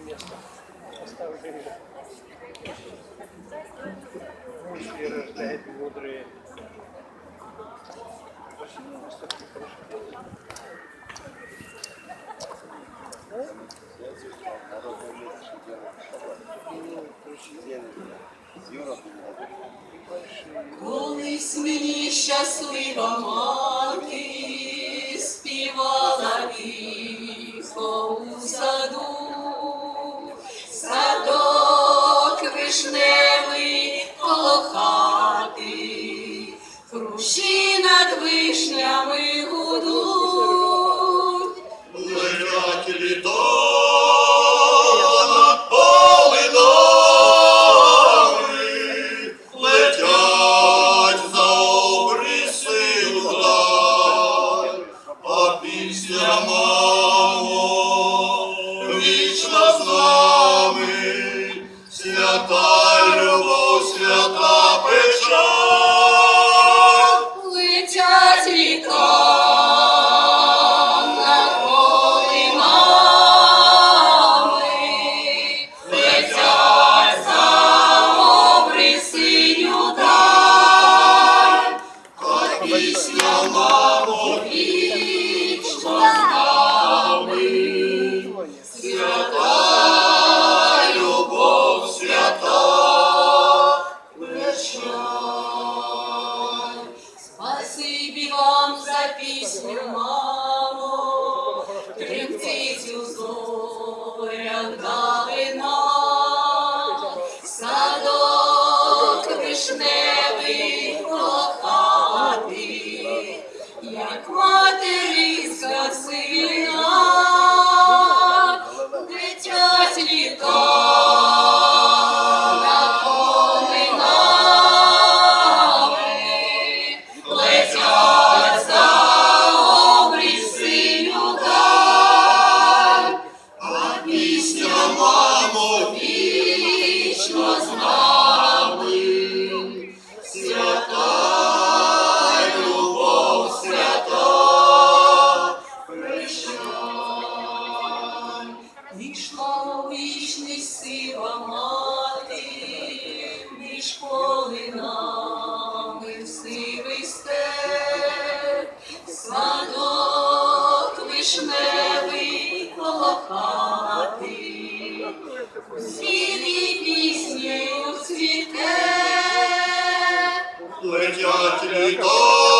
место. Оставили мысли рождает мудрые. Очень выставки хорошие. Колись мені щаслива мати співала віхо у саду, Вишневий коло хрущі над вишнями гудуть. Лежать літо над полинами, летять за обриси а пісня пісню, мамо, тремтить у зорях далина, садок вишневий коло хати, як материнська сина, дитять літа. Вічність мати, між полинами сивий степ, садок вишневий коло хати, звірі піснею цвіте. Летять літо